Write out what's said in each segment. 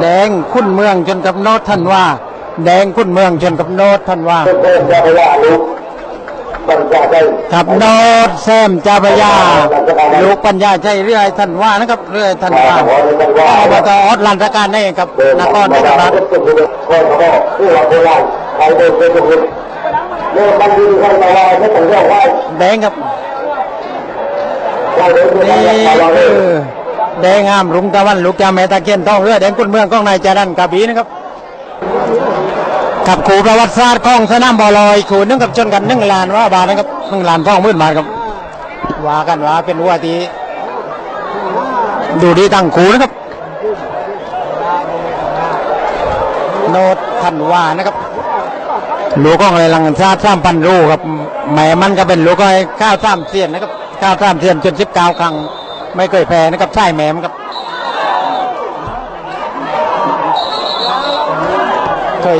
แดงคุ้นเมืองจนกับโนตท่านว่า แดงคุ้นเมืองจนกับโนตท่านว่าชาบยาลุกปัญญาได้กับโนตแซมจาบยาลูกปัญญาใจเรื่อยท่านว่านะครับเรื่อยท่านว่าอบตออดลันทการนี่กับนครศรีธรรมราชก็เขาบอกราโบราณใครเดินคนเอบันดีใครมาว่าไม่ต้องเรียกว่าแดงครับนี่คือ แดงงามลุงตะวันลูกจาแม่ตะเคียนทองเรือแดงคุ้นเมืองของนายจารันกระบีนะครับกับขู่ประวัติศาสตร์ของสนามบอลอยขู่นึ่งกับชนกันนึ่งลานว่าบาทนะครับนึ่งลานทองมื่นบาทครับว่ากันว่าเป็นวัวทีดูดีตั้งขู่นะครับ โนดทันวานะครับลูกของอะไรลังชาติสามพันรูครับแม่มันก็เป็นลูกก็ข้าวสามเสียนนะครับข้าวสามเสียนจนสิบเก้าครั้ง ไม่เคยแพ้นะครับใช่แหม่มครับ เคย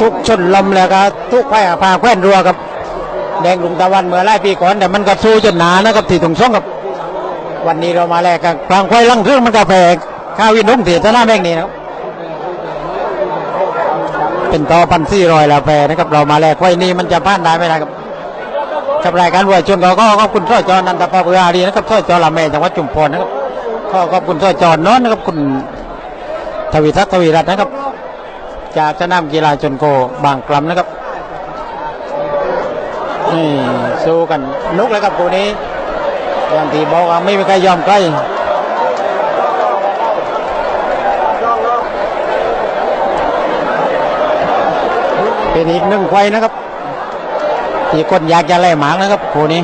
ทุกชนลมแล้วก็ทุกไฟพาแคว้นรัวครับ แดงลุงตะวันเมื่อหลายปีก่อนแต่มันก็สู้จนหนานะครับที่ตรงช่องครับ วันนี้เรามาแลกกับกลางไฟลังเครื่องมันก็แพ้ข้าวินนุ่งเถียชนะแม่งนี่นะครับเป็นต่อพันสี่รอยแล้วแพ้นะครับ เรามาแลกไฟนี้มันจะพลาดได้ไหมนครับ กับรายการวัวชนเราก็ขอบคุณช่อจอนันทภาพเรืออารีนะครับช่อจอละแม่จังหวัดจุมพรนะครับขอขอบคุณช่อจอนนนะครับคุณทวีทัศน์ทวีรัตน์นะครับ จากสนามกีฬาชนโกบางกลำนะครับนี่สู้กันนุกเลยครับคู่นี้อย่างที่บอกว่าไม่มีใครยอมใกล้เป็นอีกหนึ่งไฟนะครับ ที่คนอยากจะไล่หมางนะครับคู่นี้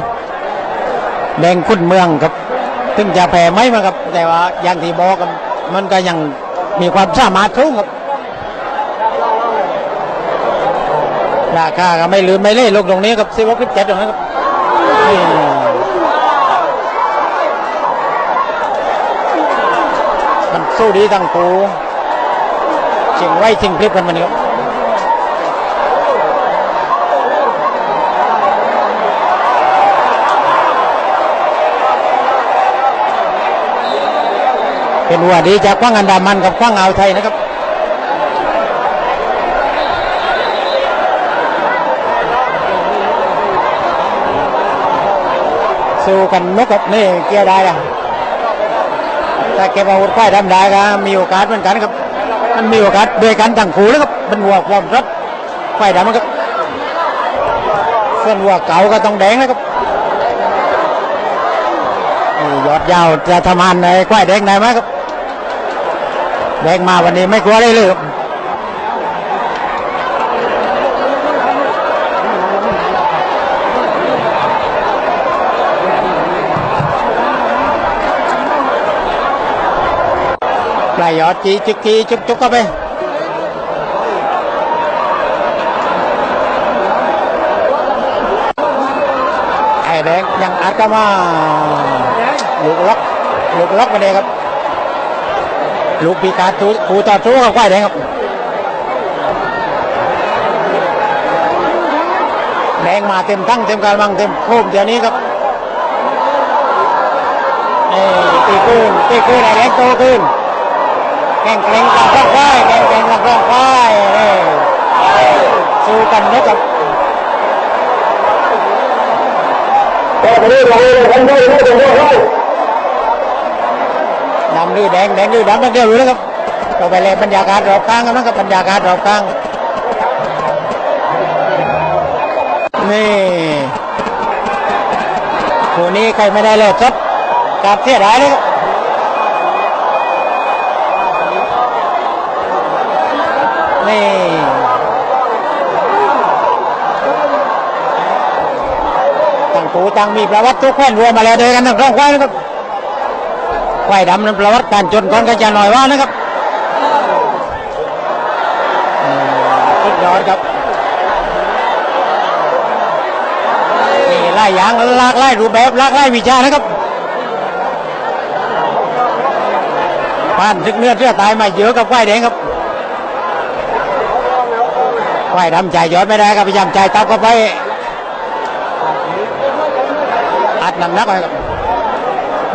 แดงคุ้นเมืองครับถึงจะแพ้ไหมมาครับ แต่ว่าอย่างที่บอกกันมันก็ยังมีความสามารถสูงครับราคาก็ไม่ลืมไม่เล่ลงตรงนี้ครับสิบหกสิบเจ็ดตรงนี้ครับมันสู้ดีทั้งคู่ชิงไว้ชิงพลิบกันมันนี้ครับ เป็นวัวดีจากกว้างอันดามันกับกว้างอ่าวไทยนะครับสู้กันนกกับนี่เกียร์ได้อะถ้าเก็บอาวุธควายทำได้ก็มีโอกาสเหมือนกันครับ มันมีโอกาสด้วยกันต่างคู่แล้วครับเป็นวัวความรัดควายดำมันครับส่วนวัวเก่าก็ต้องแดงนะครับยอดยาวจะทำงานในควายแดงได้ไหมครับ แดงมาวันนี้ไม่กลัวเลยเลยครับปลายยอดจีจุกจีจุกจุกเข้าไปไอ้แดงยังอัดเข้ามาลูกล็อกลูกล็อกมาเลยครับ ลูกปีกาตูกูต่อสู้กับควายแดงครับ แดงมาเต็มทั้งเต็มกำลังเต็มโค้มเดี๋ยวนี้ครับนี่ตีคืนตีคืนไอ้แดงโตขึ้นแข่งแข่งกับร่องไฟแข่งแข่งกับร่องไฟนี่สู้กันนะครับแต่ไม่ได้เราเลยทั้งได้ไม่ต้องว่าดำดื้อแดงแดงดื้อดำตั้งเดียวอยู่นะครับก็ไปเลยบรรยากาศรอบข้างกันนะครับบรรยากาศรอบข้างนี่คู่นี้ใครไม่ได้เลยสดกับเสียดายเลยครับนี่ต่างคู่ต่างมีประวัติทุกแขวนรวมมาแล้วเดียกันทั้งสองควายนะครับ ควายดำนั้นประวัติการจนก่อนก็จะหน่อยว่านะครับอืมสุดยอดครับนี่ไล่ยางลากไล่รูปแบบลากไล่วิชานะครับผ่านทึกเนื้อเสื้อตายมาเยอะกับควายแดงครับควายดำใจยอดไม่ได้ครับพยายามใจตับเข้าไปอัดหนักนักไปครับ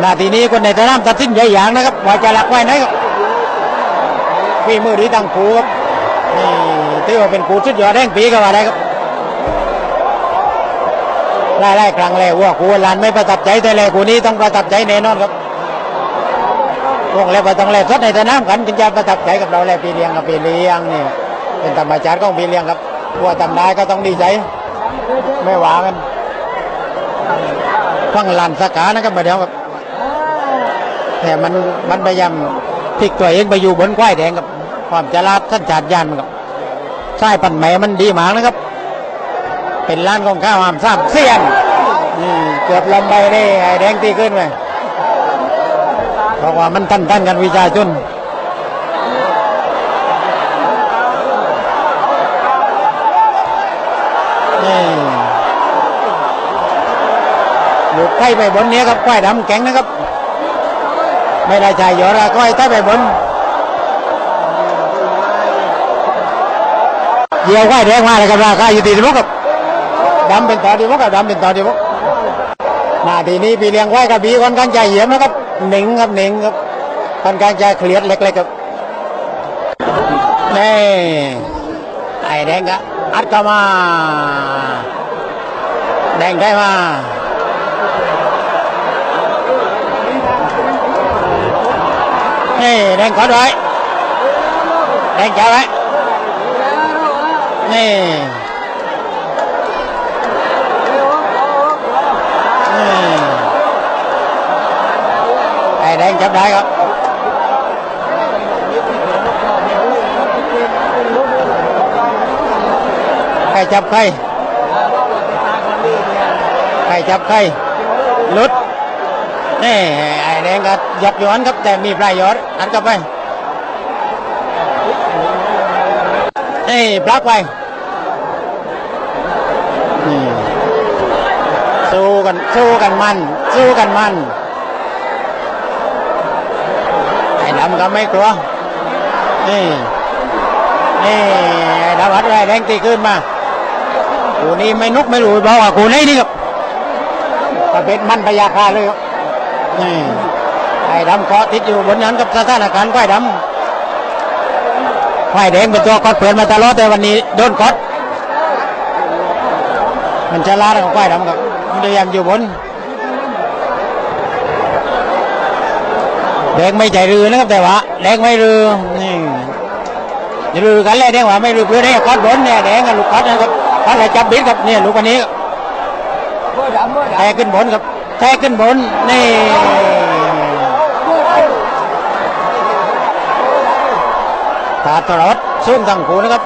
นาทีนี้คนในสนามตัดสินใหญ่อย่างนะครับว่าจะหลักไว้ไหนครับฝีมือดีตั้งคู่ครับนี่ถือว่าเป็นคู่ชุดยอดแห่งปีก็ว่าได้ครับไล่ไล่ครั้งแล้วว่าคู่ลานไม่ประทับใจแต่แลคู่นี้ต้องประทับใจแน่นอนครับพวงเล็บว่าต้องแลกสดในสนามกันจึงจะประทับใจกับเราแลปีเลี้ยงกับปีเลี้ยงนี่เป็นธรรมชาติของปีเลี้ยงครับว่าทำได้ก็ต้องดีใจไม่หวากันฟังลานสกานะครับมาเดี๋ยวครับ แต่มันมันพยายามพลิกตัวเองไปอยู่บนควายแดงกับความจลาท่านจาดยานมันกับใช่ปั่นแหมมันดีมากนะครับ เป็นร้านของข้าวหามซ้ำเสียนเกือบลำไปนี่ไอ้แดงตีขึ้นไปเพราะว่ามันทันทันกันวิชาชนนี่หลุดไข่ไปบนนี้ครับควายดำแข็งนะครับ ไม่ได้ใจเยอะละก็ให้ใต้ไปบนเยี่ยวไหวแดงมาเลยครับราคาอยู่ตีสิบหกครับดำเป็นต่อดีบกครับดำเป็นต่อดีบกนาทีนี้พี่เลี้ยงไหวกับบีค่อนข้างใจเหี่ยมนะครับหนิงครับหนิงครับค่อนข้างจเคลียดเล็กๆครับนี่ไอ้แดงก็อัดเข้ามาแดงได้มา นี่แดงขอไว้แดงจับไว้นี่นี่ไอ้แดงจับได้ครับใครจับใครใครจับใครหลุดนี่ไอ้แดงก็ หยับย้อนครับแต่มีปลายยอดอัดกลับไปนี่ปลักไปนี่สู้กันสู้กันมัน สู้กันมันไอ้ดำก็ไม่กลัวนี่นี่ไอ้ดำอัดไอ้แดงตีขึ้นมากูนี่ไม่นุกไม่รู้บอกว่ากูนี่นี่ครับตะเบ็ดมันพยาคาเลยครับนี่ ดำเกาะติดอยู่บนนั้นกับสถานการณ์ควายดำควายแดงเป็นตัวกอดเปลี่ยนมาตลอดแต่วันนี้โดนกอดมันจะลาดของควายดำครับมันพยายามอยู่บนแดงไม่ใจรือนะครับแต่ว่าแดงไม่รือนี่รือกันเลยแดงว่าไม่รือเพื่อได้กอดบนเนี่ยแดงกับลูกกอดนะครับกอดอะไรจับบิดครับเนี่ยลูกคนนี้แทขึ้นบนครับแทขึ้นบนนี่ ตาดตลอดซุ่มตังคูนะครับ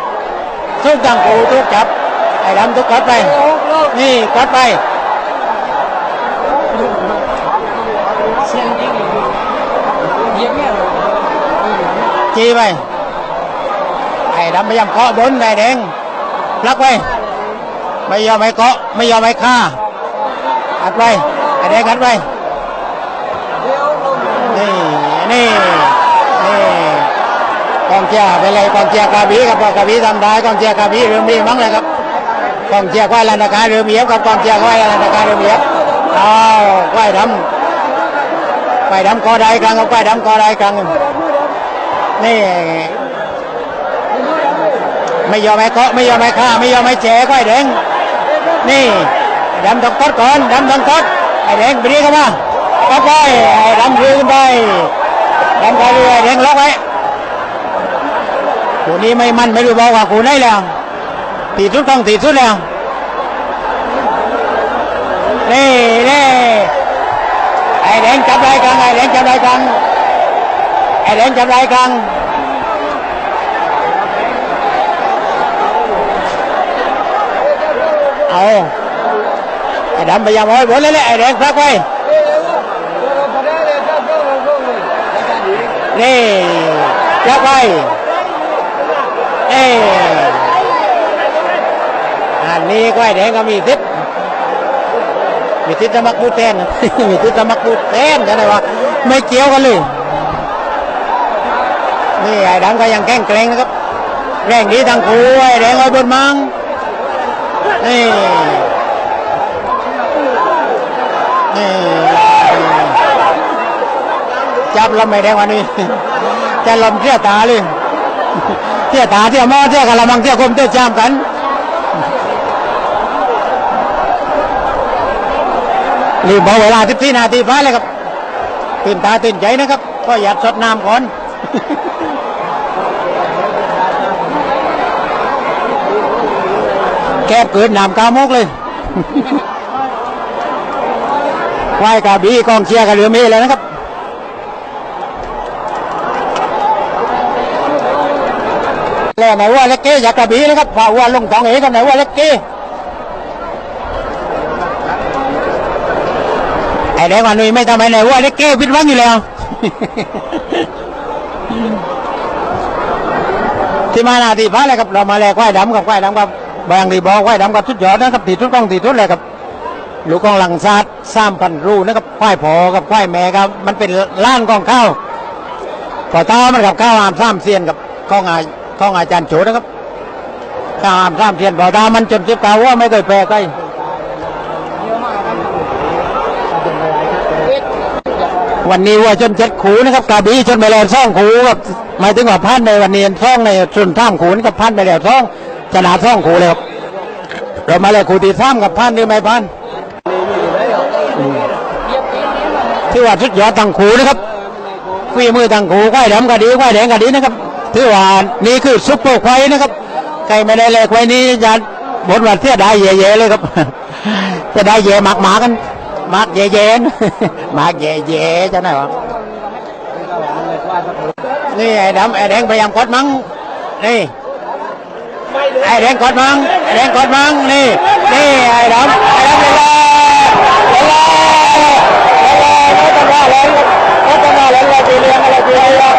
ซุ่มตังคูทุกจับ ไอ้ดำทุกกดไป นี่กดไปจีไป ไอ้ดำพยายามเกาะบนไอ้แดงลักไปไม่ยอมให้เกาะ ไม่ยอมให้ฆ่า อัดไปไอ้แดงอัดไปนี่ นี่นี่ กองเชียร์ไปเลยกองเชียร์กาบีครับกาบีทำได้กองเชียร์กาบีเริ่มดีมั้งเลยครับกองเชียร์ควายลันตาการเริ่มเยียบครับกองเชียร์ควายลันตาการเริ่มเยียบอ้าวควายดำควายดำกอได้ครั้งครับควายดำกอได้ครั้งนี่ไม่ยอมให้เกาะไม่ยอมให้ฆ่าไม่ยอมให้แฉควายแดงนี่ดำต้องกดก่อนดำต้องกดไอ้แดงไปดีเข้ามาก็ไปไอ้ดำรืนไปดำไปเรื่อยแดงล็อกไว้ กูนี้ไม่มันไม่รู้บอกว่ากูไหนแล้วตีสุดต้องตีสุดแล้วนี่นี่ไอ้แดงจับไรกลางไอ้แดงจับไรกลางไอ้แดงจับไรกลางเอาไอ้ดำพยายามอาไว้บนเลยแหละไอ้แดงพักไว้นี่พักไว้ เอ้อันนี้ก็ไอ้แดงก็มีทิศมีทิศจะมักพูดแทนมีทิศจะมักพูดแทนกันเลยว่าไม่เกี่ยวกันเลย นี่ไอ้ดำก็ยังแกล้งเกรงนะครับแรงดีทั้งคู่ไอ้แดงเอาบนมังนี่นี่จับลำไม่แดงวันนี้จะลำเสียตาเลย เที่ยวตาเที่ยวหม้อเที่ยวกะละมังเที่ยวคมเที่ยวจามกันรีบบอกเวลา14นาทีฟ้าเลยครับตื่นตาตื่นใจนะครับ ก็อยากสดน้ำก่อนแคบเกินน้ำกามกเลยควายกระบี่กองเชียร์กับเรือเมย์แล้วนะครับ ล้วไหนว่าเล็กเก้อยากกระบี่นะครับฝ่าว่าลงสองเอกับไหนว่าเล็กเก้ไอ้แดงวันนี้ไม่ทำไมไหนว่าเล็กเก้พิดวังอยู่แล้ว ที่มานาทีฟ้าเลยครับเรามาแลกควายดำกับควายดำกับบางรีบอกควายดำกับทุดยอดนะครับตีทุดกล้องตีทุดเลยครับลูกกองหลังซาดสามพันรูนะครับควายพอกับควายแม่ครับ มันเป็นล้านกองข้าวพอเท้ามันกับข้าวอามสามเซียนกับข้องอา ข้องอาจารย์โฉนะครับข้าวอามสามเซียนพอเท้ามันจนสิบเก้าว่าไม่เคยแพ้ใครวันนี้วัวชนเจ็ดขูนะครับกาบีชนไปแล้วซ่องขูกับหมายถึงว่าพันในวันนี้ซ่องในส่วนท่ามขูนกับพันไปแล้วซ่องชนะซ่องขูเลยครับเรามาเลยขูตีซ้ำกับพันนี่ไม่พันที่ว่าชุดยอดตังขูนะครับฝีมือตังขูควายดำก็ดีควายแดงก็ดีนะครับ ที่ว่านี่คือซุปเปอร์ควนะครับใครไม่ได้เลยควายนี้จะบนวันเที่ยได้เย่ๆเลยครับจะได้เย่หมักหมากันหมักเย่ๆนะหมักเย่ๆจะไหนวะนี่ไอ้ดำไอ้แดงพยายามกดมั้งนี่ไอ้แดงกดมั้งไอ้แดงกดมั้งนี่นี่ไอ้ดำไอ้ดำเวลาเวลาเขาจะว่าแล้วเขาจะว่าแล้วเราไปเลี้ยงอะไรไปเลี้ย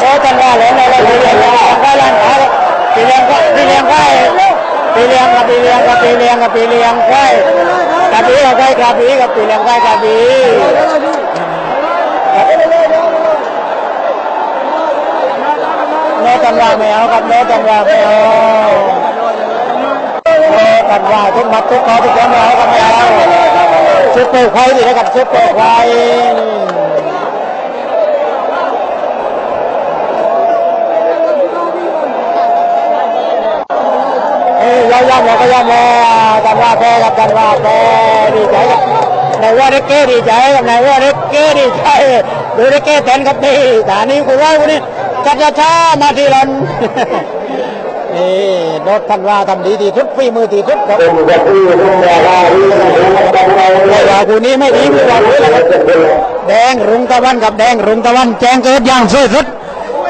เขาจะว่าแล้วเราไปเลี้ยงก็ร้านค้าไปเลี้ยงก็ไปเลี้ยงก็ไปเลี้ยงกับไปเลี้ยงกับไปเลี้ยงกับไปเลี้ยงใก็กระบี่กับไปกระบี่กับไปเลี้ยงก็กระบี่โน้ตันว่าไม่เอาครับโน้ตันว่าไม่เอาโน้ตันว่าทุกมัดทุกคอทุกคนไม่เอาครับไม่เอาซุปเปอร์ควายดินะครับซุปเปอร์ควาย ยยอมแล้วก็ยอมแล้วกันว่าแพ้ครับกันว่าแพ้ดีใจครับนายว่าเด็กเก้ดีใจครับนายว่าเด็กเก้ดีใจดูเด็กเก้แทนครับนี่ฐานี้คุณว่าคนนี้ชัดช้ามาทีหลังนี่โดดทันว่าทำดีที่สุดฝีมือที่สุดครับไม่ว่าคู่นี้ไม่ดีไม่ว่าคู่นี้แดงรุงตะวันกับแดงรุงตะวันแจ้งเกิดอย่างสวยสุด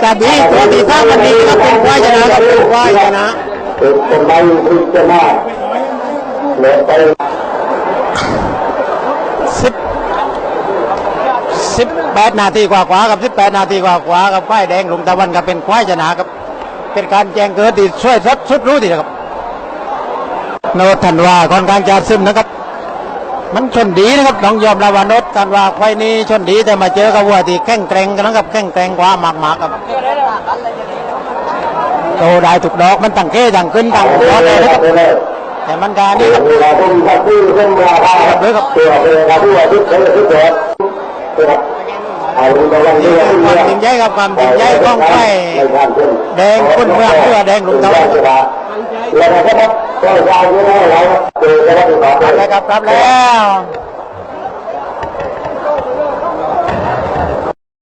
แต่บีตัวที่ท่ามันดีครับเป็นควายชนะครับเป็นควายชนะ เป็นใบพิจารณาเหลือไปสิบสิบแปดนาทีกว่ากว่ากับสิบแปดนาทีกว่ากว่ากับควายแดงรุงตะวันกับเป็นควายชนะครับ เป็นการแจ้งเกิดที่ช่วยสุดสุดรู้ดีนะครับโนตธันวาค่อนข้างจะซึมนะครับ มันชนดีนะครับต้องยอมรับว่านตธันวาควายนี้ชนดีแต่มาเจอกับวัวที่แข่งแกร่งกันนะครับแข่งแกร่งกว่ามากๆครับ โตได้ถูกดอกมันตั้งเก้ตั้งขึ้นตั้งดอกเลยนะครับแต่มันการนี่ครับเราเป็นกระที่งแรงว่าตัวเป็นกระที่ว่าทุกคนทุกคนครับเอาดูกันนี่เรื่อยคือๆความจริงใจกับความจริงใจของไฟแดงคุณเมืองเพื่อแดงลุงตะวันแล้วก็ก็วางอยู่ในเราเจอกันแล้วครับครับแล้ว